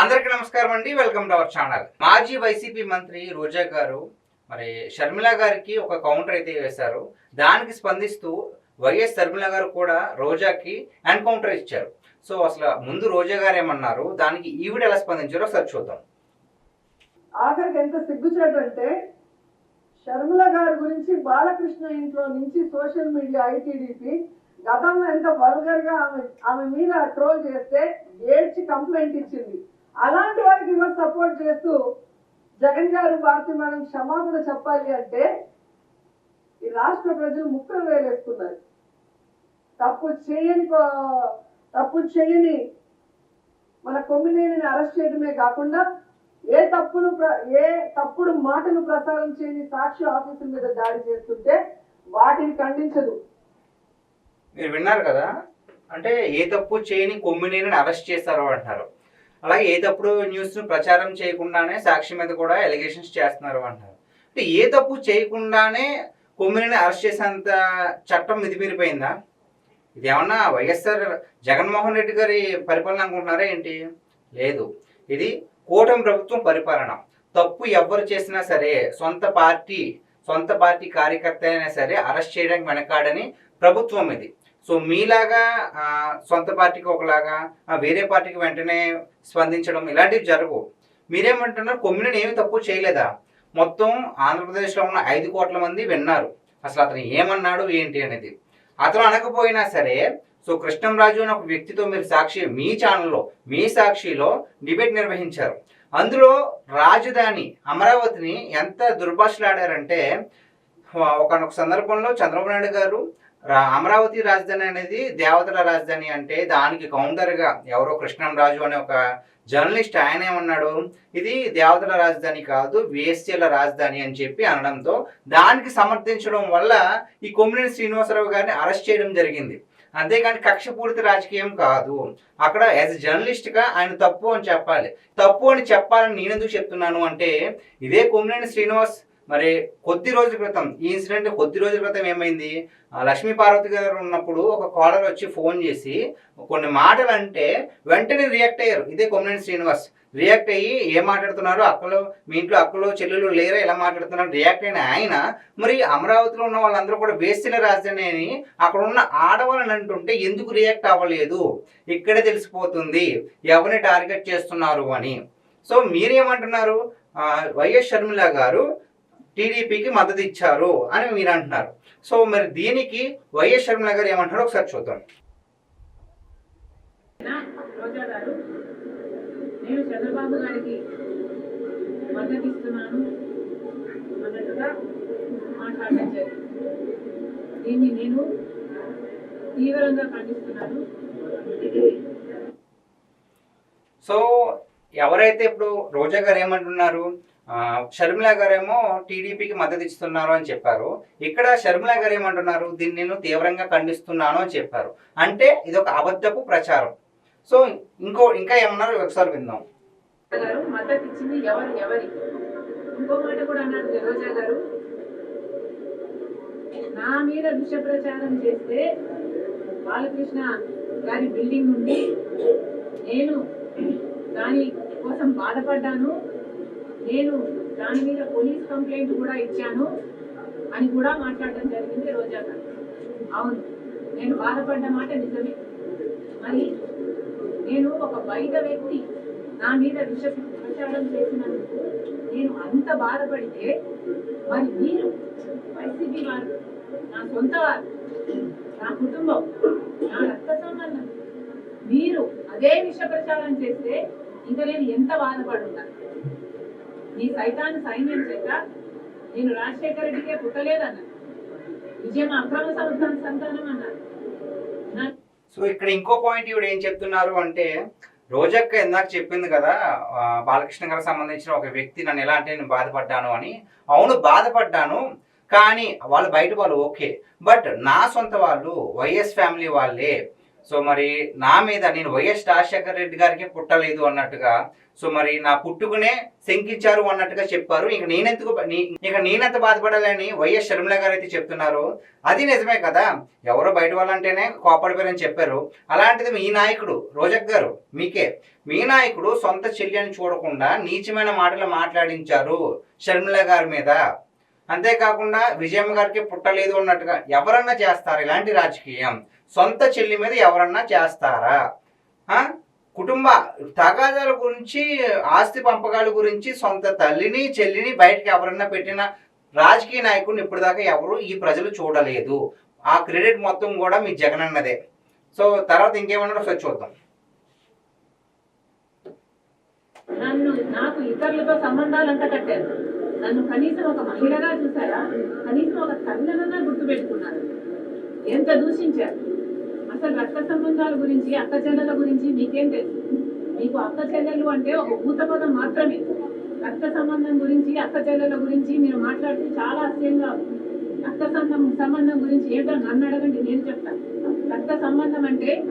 అందరికీ నమస్కారం అండి. వెల్కమ్ టు అవర్ ఛానల్ మాజీ వైసీపీ మంత్రి రోజా గారు మరి షర్మిల గారికి ఒక కౌంటర్ అయితే వేశారు. దానికి స్పందిస్తూ వైఎస్ షర్మిల గారు కూడా రోజాకి ఎన్కౌంటర్ ఇచ్చారు. సో అసలు ముందు రోజా గారు ఏమన్నారు? దానికి ఈవిడ ఎలా స్పందించారో ఒకసారి చూద్దాం. ఆఖరికి ఎంత సిగ్గుచేటంటే షర్మిల గారి గురించి బాలకృష్ణ ఇంట్లో నుంచి సోషల్ మీడియా ఐటీడీపీ గతంలో ఎంత వల్గర్గా ఆమె ఆమె మీద ట్రోల్ చేస్తే ఏడ్చి కంప్లైంట్ ఇచ్చింది. అలాంటి వారికి మనం సపోర్ట్ చేస్తూ జగన్ గారు భారతి మనం క్షమాపణ చెప్పాలి అంటే ఈ రాష్ట్ర ప్రజలు ముక్కలు వేలేస్తున్నారు తప్పు చేయని కో- తప్పు చేయని మన కొమ్మినేని అరెస్ట్ చేయడమే కాకుండా ఏ తప్పులు ప్ర- ఏ తప్పుడు మాటలు ప్రసారం చేయని సాక్షి ఆఫీసుల మీద దాడి చేస్తుంటే వాటిని ఖండించదు. మీరు విన్నారు కదా? అంటే ఏ తప్పు చేయని కొమ్మినేని అరెస్ట్ చేశారు అంటారు అలాగే ఏ తప్పుడు న్యూస్ ప్రచారం చేయకుండానే సాక్షి మీద కూడా ఎలిగేషన్స్ చేస్తున్నారు అంటారు. అంటే ఏ తప్పు చేయకుండానే కొమ్మినేని అరెస్ట్ చేసేంత చట్టం మితిమీరిపోయిందా? ఇది ఏమన్నా వైఎస్ఆర్ జగన్మోహన్ రెడ్డి గారి పరిపాలన అనుకుంటున్నారా ఏంటి? లేదు. ఇది కూటమి ప్రభుత్వం పరిపాలన. తప్పు ఎవరు చేసినా సరే సొంత పార్టీ సొంత పార్టీ కార్యకర్త అయినా సరే అరెస్ట్ చేయడానికి వెనకాడని ప్రభుత్వం ఇది. సో మీలాగా సొంత పార్టీకి ఒకలాగా వేరే పార్టీకి వెంటనే స్పందించడం ఇలాంటివి జరగవు. మీరేమంటున్నారు? కొమ్మినేని ఏమి తప్పు చేయలేదా? మొత్తం ఆంధ్రప్రదేశ్లో ఉన్న ఐదు కోట్ల మంది విన్నారు. అసలు అతను ఏమన్నాడు ఏంటి అనేది. అతను అనకపోయినా సరే సో కృష్ణంరాజు అనే ఒక వ్యక్తితో మీరు సాక్షి మీ ఛానల్లో మీ సాక్షిలో డిబేట్ నిర్వహించారు. అందులో రాజధాని అమరావతిని ఎంత దుర్భాషలాడారంటే ఒకనొక సందర్భంలో చంద్రబాబు నాయుడు గారు అమరావతి రాజధాని అనేది దేవతల రాజధాని అంటే దానికి కౌంటర్గా ఎవరో కృష్ణంరాజు అనే ఒక జర్నలిస్ట్ ఆయన ఏమన్నాడు ఇది దేవతల రాజధాని కాదు వేశ్యల రాజధాని అని చెప్పి అనడంతో దానికి సమర్థించడం వల్ల ఈ కొమ్మినేని శ్రీనివాసరావు గారిని అరెస్ట్ చేయడం జరిగింది. అంతేగాని కక్షపూరిత రాజకీయం కాదు. అక్కడ యాజ్ జర్నలిస్ట్గా ఆయన తప్పు అని చెప్పాలి. తప్పు అని చెప్పాలని నేను ఎందుకు చెప్తున్నాను అంటే ఇదే కొమ్మినేని శ్రీనివాస్ మరి కొద్ది రోజుల క్రితం ఈ ఇన్సిడెంట్ కొద్ది రోజుల క్రితం ఏమైంది? లక్ష్మీ పార్వతి గారు ఉన్నప్పుడు ఒక కాలర్ వచ్చి ఫోన్ చేసి కొన్ని మాటలు అంటే వెంటనే రియాక్ట్ అయ్యారు. ఇదే కొమ్మినేని శ్రీనివాస్. రియాక్ట్ అయ్యి ఏం మాట్లాడుతున్నారు? అక్కలు మీ ఇంట్లో అక్కలు చెల్లెలు లేరా? ఇలా మాట్లాడుతున్నారు? రియాక్ట్ అయిన ఆయన మరి అమరావతిలో ఉన్న వాళ్ళందరూ కూడా వేస్తున్న రాజధాని అని అక్కడ ఉన్న ఆడవాళ్ళని అంటుంటే ఎందుకు రియాక్ట్ అవ్వలేదు? ఇక్కడే తెలిసిపోతుంది. ఎవరిని టార్గెట్ చేస్తున్నారు అని. సో మీరేమంటున్నారు? వైఎస్ షర్మిల గారు టీడీపీకి మద్దతు ఇచ్చారు అని మీరు అంటున్నారు. సో మరి దీనికి వైఎస్ షర్మిల గారు ఏమంటారో ఒకసారి చూద్దాం. నా రోజా గారు నేను చంద్రబాబు గారికి మద్దతు ఇస్తున్నాను అన్నట్టుగా మాట్లాడడం జరిగింది. దీన్ని నేను తీవ్రంగా ఖండిస్తున్నాను. సో ఎవరైతే ఇప్పుడు రోజా గారు ఏమంటున్నారు? షర్మిల గారేమో టీడీపీకి మద్దతు ఇస్తున్నారు అని చెప్పారు. ఇక్కడ షర్మిల గారు ఏమంటున్నారు? దీన్ని నేను తీవ్రంగా ఖండిస్తున్నాను అని చెప్పారు. అంటే ఇది ఒక అబద్ధపు ప్రచారం. సో ఇంకో ఇంకా ఏమన్నారు? ఒకసారి విందాం. మద్దతు ఇచ్చింది ఎవరు ఎవరి? ఇంకో మాట కూడా అన్నారు రోజా గారు. నా మీద విష ప్రచారం చేస్తే బాలకృష్ణ గారి బిల్డింగ్ నుండి నేను దాని కోసం బాధపడ్డాను. నేను దాని మీద పోలీస్ కంప్లైంట్ కూడా ఇచ్చాను అని కూడా మాట్లాడడం జరిగింది రోజా గారు. అవును నేను బాధపడ్డ మాట నిజమే. మరి నేను ఒక బయట వ్యక్తి నా మీద విష ప్రచారం చేసినందుకు నేను అంత బాధపడితే మరి మీరు వైసీపీ వారు నా సొంత వారు నా కుటుంబం నా రక్త సంబంధం మీరు అదే విష ప్రచారం చేస్తే ఇంకా నేను ఎంత బాధపడుతాను నీ సైతాన్ని సైన్యం చేత నేను రాజశేఖర రెడ్డికే పుట్టలేదన్నాను. విజయం అక్రమ సంతాన సంతానం అన్నారు. సో ఇక్కడ ఇంకో పాయింట్ ఇవిడ ఏం చెప్తున్నారు అంటే రోజక్క ఇందాక చెప్పింది కదా బాలకృష్ణ గారికి సంబంధించిన ఒక వ్యక్తి నన్ను ఎలా అంటే నేను బాధపడ్డాను అని. అవును బాధపడ్డాను కానీ వాళ్ళు బయట వాళ్ళు ఓకే. బట్ నా సొంత వాళ్ళు వైఎస్ ఫ్యామిలీ వాళ్ళే సో మరి నా మీద నేను వైఎస్ రాజశేఖర రెడ్డి గారికి పుట్టలేదు అన్నట్టుగా సో మరి నా పుట్టుకునే శంకించారు అన్నట్టుగా చెప్పారు. ఇక నేనెందుకు ఇక నేనెంత బాధపడాలని వైఎస్ షర్మిల గారు అయితే చెప్తున్నారు అది నిజమే కదా. ఎవరో బయట వాళ్ళంటేనే కోపడిపోయారని చెప్పారు. అలాంటిది మీ నాయకుడు రోజక్ గారు మీకే. మీ నాయకుడు సొంత చెల్లిని చూడకుండా నీచమైన మాటలు మాట్లాడించారు షర్మిల గారి మీద. అంతేకాకుండా విజయమ్మ గారికి పుట్టలేదు అన్నట్టుగా ఎవరన్నా చేస్తారా ఇలాంటి రాజకీయం? సొంత చెల్లి మీద ఎవరన్నా చేస్తారా? కుటుంబ తగాదాల గురించి ఆస్తి పంపకాల గురించి సొంత తల్లిని చెల్లిని బయటకి ఎవరన్నా పెట్టిన రాజకీయ నాయకుడిని ఇప్పటిదాకా ఎవరు ఈ ప్రజలు చూడలేదు. ఆ క్రెడిట్ మొత్తం కూడా మీ జగన్ అన్నదే. సో తర్వాత ఇంకేమన్నా ఒకసారి చూద్దాం. నన్ను నాకు ఇతరులతో సంబంధాలు అంతా కట్టారు. నన్ను కనీసం ఒక మహిళగా చూసారా కనీసం ఒక తల్లినన్నా గుర్తుపెట్టుకున్నారు. ఎంత దూషించారు? అసలు రక్త సంబంధాల గురించి అక్క చెల్లెల గురించి మీకేం తెలుసు? మీకు అక్క చెల్లెలు అంటే ఒక భూతపదం మాత్రమే. రక్త సంబంధం గురించి అక్క చెల్లెల గురించి మీరు మాట్లాడితే చాలా అసహ్యంగా రక్త సంబంధం సంబంధం గురించి ఏంటో నన్ను అడగండి నేను చెప్తాను. రక్త సంబంధం అంటే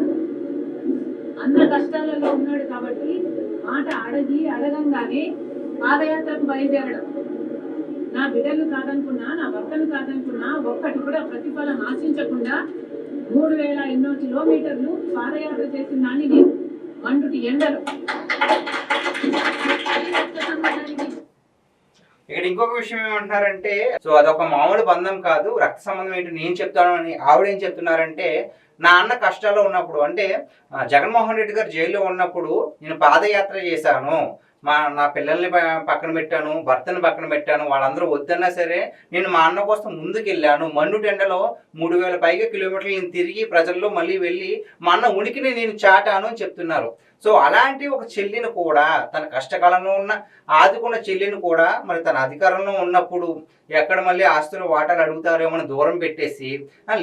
అన్న కష్టాలలో ఉన్నాడు కాబట్టి మాట అడగి అడగంగానే పాదయాత్రకు బయలుదేరడం. నా బిడ్డలు కాదనుకున్నా నా భర్తను కాదనుకున్నా ఒక్కటి కూడా ప్రతిఫలం ఆశించకుండా మూడు వేల ఎన్నో కిలోమీటర్లు పాదయాత్ర చేసిన దాన్ని నేను. మండుటి ఎండలు. ఇక్కడ ఇంకొక విషయం ఏమంటున్నారంటే సో అదొక మామూలు బంధం కాదు రక్త సంబంధం ఏంటి నేను చెప్తాను అని ఆవిడ ఏం చెప్తున్నారంటే నా అన్న కష్టాల్లో ఉన్నప్పుడు అంటే జగన్మోహన్ రెడ్డి గారు జైల్లో ఉన్నప్పుడు నేను పాదయాత్ర చేశాను. మా నా పిల్లల్ని పక్కన పెట్టాను భర్తని పక్కన పెట్టాను వాళ్ళందరూ వద్దన్నా సరే నేను మా అన్న కోసం ముందుకెళ్ళాను. మండు టెండలో మూడు వేల పైగా కిలోమీటర్లు నేను తిరిగి ప్రజల్లో మళ్ళీ వెళ్ళి మా అన్న ఉనికిని నేను చాటాను అని చెప్తున్నారు. సో అలాంటి ఒక చెల్లిని కూడా తన కష్టకాలంలో ఉన్న ఆదుకున్న చెల్లిని కూడా మరి తన అధికారంలో ఉన్నప్పుడు ఎక్కడ మళ్ళీ ఆస్తులు వాటాలు అడుగుతారేమో అని దూరం పెట్టేసి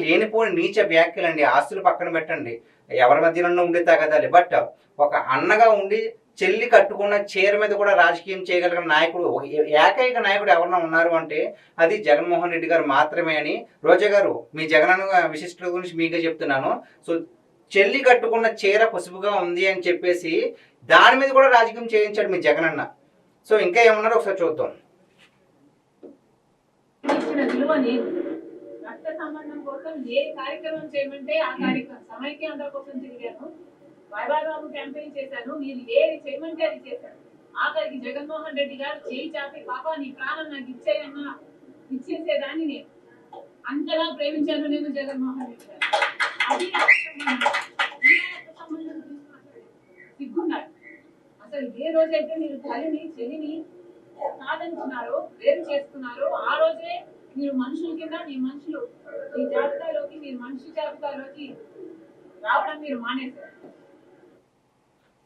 లేనిపోని నీచ వ్యాఖ్యలండి. ఆస్తులు పక్కన పెట్టండి. ఎవరి మధ్యలో ఉండే తగదాలి. బట్ ఒక అన్నగా ఉండి చెల్లి కట్టుకున్న చీర మీద కూడా రాజకీయం చేయగలిగిన నాయకుడు ఏకైక నాయకుడు ఎవరన్నా ఉన్నారు అంటే అది జగన్మోహన్ రెడ్డి గారు మాత్రమే అని రోజా గారు మీ జగనన్న విశిష్టత గురించి మీకే చెప్తున్నాను. సో చెల్లి కట్టుకున్న చీర పసుపుగా ఉంది అని చెప్పేసి దాని మీద కూడా రాజకీయం చేయించాడు మీ జగనన్న సో ఇంకా ఏమన్నారో ఒకసారి చూద్దాం. రక్త సంబంధం కోసం ఏ కార్యక్రమం చేయమంటే ఆ కార్యక్రమం సమైక్యాంధ్ర కోసం తిరిగాను. బాబు క్యాంపెయిన్ చేశాను మీరు ఏది చేయమంటే అది చేశాను ఆఖరికి జగన్మోహన్ రెడ్డి గారు చేయి చాపి పాప నీ ప్రాణం నాకు ఇచ్చేయన్నా ఇచ్చేసేదాన్ని నేను. అంతలా ప్రేమించాను నేను జగన్మోహన్ రెడ్డి గారు. అది సిగ్గున్నారు అసలు ఏ రోజైతే మీరు తల్లిని చెలిని సాధించినారో వేరు చేసుకున్నారో ఆ రోజే మీరు మనుషుల కింద మీ మనుషులు మీ జాబితాలోకి మీరు మనిషి జాబితాలోకి రావడం మీరు మానేశారు.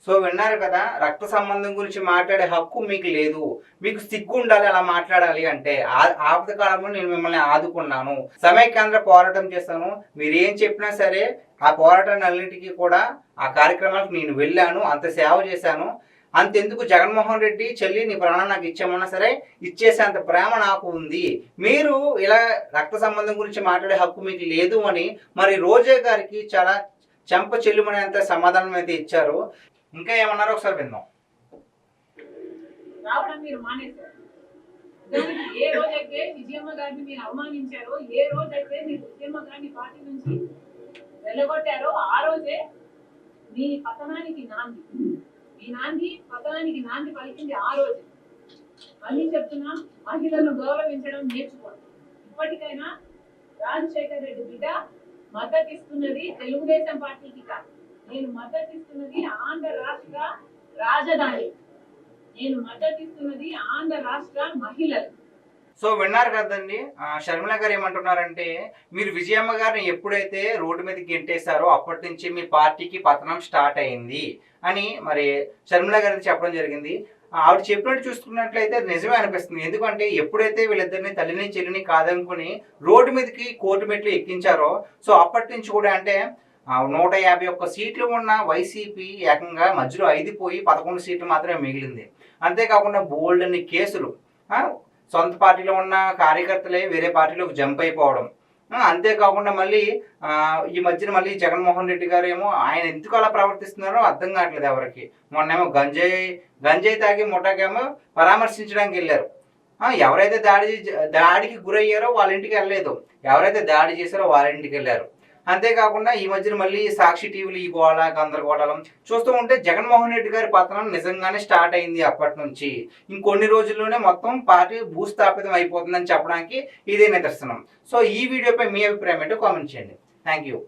సో విన్నారు కదా రక్త సంబంధం గురించి మాట్లాడే హక్కు మీకు లేదు. మీకు సిగ్గు ఉండాలి అలా మాట్లాడాలి అంటే ఆ- ఆపద కాలంలో నేను మిమ్మల్ని ఆదుకున్నాను. సమైక్యాంధ్ర పోరాటం చేస్తాను మీరు ఏం చెప్పినా సరే ఆ పోరాటాన్ని అన్నింటికి కూడా ఆ కార్యక్రమాలకు నేను వెళ్ళాను అంత సేవ చేశాను. అంతెందుకు జగన్మోహన్ రెడ్డి చెల్లి నీ ప్రాణం నాకు ఇచ్చామన్నా సరే ఇచ్చేసేంత ప్రేమ నాకు ఉంది. మీరు ఇలా రక్త సంబంధం గురించి మాట్లాడే హక్కు మీకు లేదు అని మరి రోజే గారికి చాలా చెంప చెల్లుమనేంత సమాధానం అయితే ఇచ్చారు. ఇంకా ఏమన్నారో ఒకసారి విందాం. రావడం మీరు మానేశారు. దానికి ఏ రోజైతే విజయమ్మ గారిని మీరు అవమానించారో ఏ రోజైతే మీరు విజయమ్మ గారిని పార్టీ నుంచి వెళ్ళగొట్టారో ఆ రోజే మీ పతనానికి నాంది. మీ నాంది పతనానికి నాంది పలికింది ఆ రోజే. మళ్ళీ చెప్తున్నా మహిళలను గౌరవించడం నేర్చుకోండి. ఇప్పటికైనా రాజశేఖర్ రెడ్డి బిడ్డ మద్దతు ఇస్తున్నది తెలుగుదేశం పార్టీకి కాదు. నేను మద్దతు ఇస్తున్నది ఆంధ్ర రాష్ట్ర రాజధాని. నేను మద్దతు ఇస్తున్నది ఆంధ్ర రాష్ట్ర మహిళలు. సో విన్నారు కదండి షర్మిల గారు ఏమంటున్నారంటే మీరు విజయమ్మ గారిని ఎప్పుడైతే రోడ్డు మీద గెంటేశారో అప్పటి నుంచి మీ పార్టీకి పతనం స్టార్ట్ అయింది అని మరి షర్మిల గారిని చెప్పడం జరిగింది. ఆవిడ చెప్పినట్టు చూసుకున్నట్లయితే నిజమే అనిపిస్తుంది. ఎందుకంటే ఎప్పుడైతే వీళ్ళిద్దరిని తల్లిని చెల్లిని కాదనుకుని రోడ్డు మీదకి కోర్టు మెట్లు ఎక్కించారో సో అప్పటి నుంచి కూడా అంటే నూట యాభై ఒక్క సీట్లు ఉన్న వైసీపీ ఏకంగా మధ్యలో ఐదు పోయి పదకొండు సీట్లు మాత్రమే మిగిలింది. అంతేకాకుండా బోల్డ్ అన్ని కేసులు సొంత పార్టీలో ఉన్న కార్యకర్తలే వేరే పార్టీలోకి జంప్ అయిపోవడం. అంతేకాకుండా మళ్ళీ ఈ మధ్యన మళ్ళీ జగన్మోహన్ రెడ్డి గారు ఏమో ఆయన ఎందుకు అలా ప్రవర్తిస్తున్నారో అర్థం కావట్లేదు ఎవరికి. మొన్నేమో గంజాయి గంజాయి తాగి ముఠాకేమో పరామర్శించడానికి వెళ్ళారు. ఎవరైతే దాడి దాడికి గురయ్యారో వాళ్ళ ఇంటికి వెళ్ళలేదు. ఎవరైతే దాడి చేశారో వాళ్ళ ఇంటికి వెళ్ళారు. అంతేకాకుండా ఈ మధ్యన మళ్ళీ సాక్షి టీవీలు ఈ గోళ గందరగోళం చూస్తూ ఉంటే జగన్మోహన్ రెడ్డి గారి పతనం నిజంగానే స్టార్ట్ అయింది అప్పటి నుంచి. ఇంకొన్ని రోజుల్లోనే మొత్తం పార్టీ భూస్థాపితం అయిపోతుందని చెప్పడానికి ఇదే నిదర్శనం. సో ఈ వీడియోపై మీ అభిప్రాయం ఏంటో కామెంట్ చేయండి. Thank you